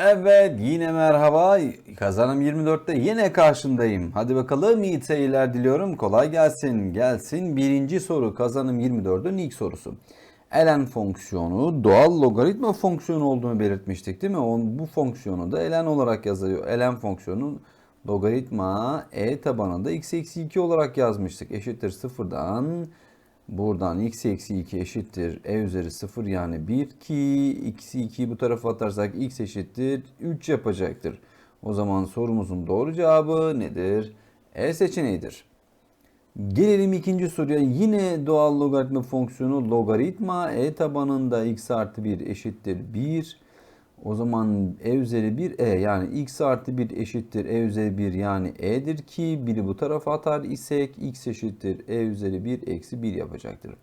Evet yine merhaba. Kazanım 24'te yine karşındayım. Hadi bakalım iyi seyirler diliyorum. Kolay gelsin. Gelsin birinci soru kazanım 24'ün ilk sorusu. ln fonksiyonu doğal logaritma fonksiyonu olduğunu belirtmiştik değil mi? On, bu fonksiyonu da ln olarak yazıyor. ln fonksiyonun logaritma e tabanında x eksi 2 olarak yazmıştık. Eşittir sıfırdan Buradan x eksi 2 eşittir e üzeri 0 yani 1 ki x'i 2'yi bu tarafa atarsak x eşittir 3 yapacaktır. O zaman sorumuzun doğru cevabı nedir? E seçeneğidir. Gelelim ikinci soruya. Yine doğal logaritma fonksiyonu logaritma e tabanında x artı 1 eşittir 1. O zaman e üzeri 1 e yani x artı 1 eşittir e üzeri 1 yani e'dir ki biri bu tarafa atar isek x eşittir e üzeri 1 eksi 1 yapacaktır.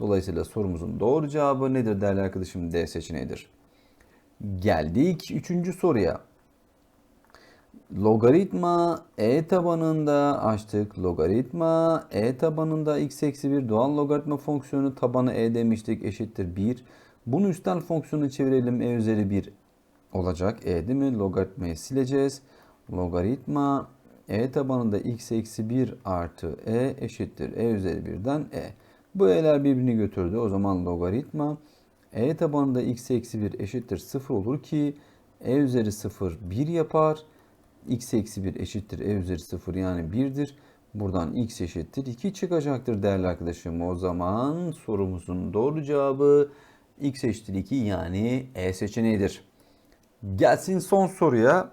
Dolayısıyla sorumuzun doğru cevabı nedir değerli arkadaşım? D seçeneğidir. Geldik üçüncü soruya. Logaritma e tabanında açtık. Logaritma e tabanında x eksi 1 doğal logaritma fonksiyonu tabanı e demiştik eşittir 1. Bunu üstel fonksiyonu çevirelim. E üzeri 1 olacak. E değil mi? Logaritmayı sileceğiz. Logaritma e tabanında x eksi 1 artı e eşittir. E üzeri 1'den e. Bu e'ler birbirini götürdü. O zaman logaritma e tabanında x eksi 1 eşittir 0 olur ki e üzeri 0 1 yapar. X eksi 1 eşittir e üzeri 0 yani 1'dir. Buradan x eşittir 2 çıkacaktır değerli arkadaşım. O zaman sorumuzun doğru cevabı x eşittir 2 yani E seçeneğidir. Gelsin son soruya.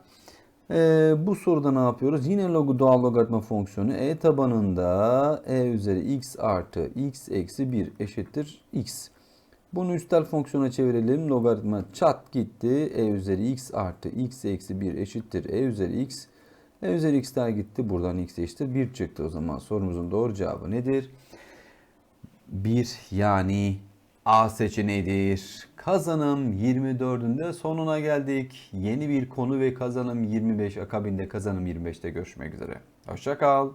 Ee, bu soruda ne yapıyoruz? Yine log doğal logaritma fonksiyonu e tabanında e üzeri x artı x eksi 1 eşittir x. Bunu üstel fonksiyona çevirelim. Logaritma çat gitti. e üzeri x artı x eksi 1 eşittir e üzeri x. e üzeri x'ler gitti. Buradan x eşittir 1 çıktı. O zaman sorumuzun doğru cevabı nedir? 1 yani A seçeneğidir. Kazanım 24'ün de sonuna geldik. Yeni bir konu ve kazanım 25 akabinde kazanım 25'te görüşmek üzere. Hoşçakal.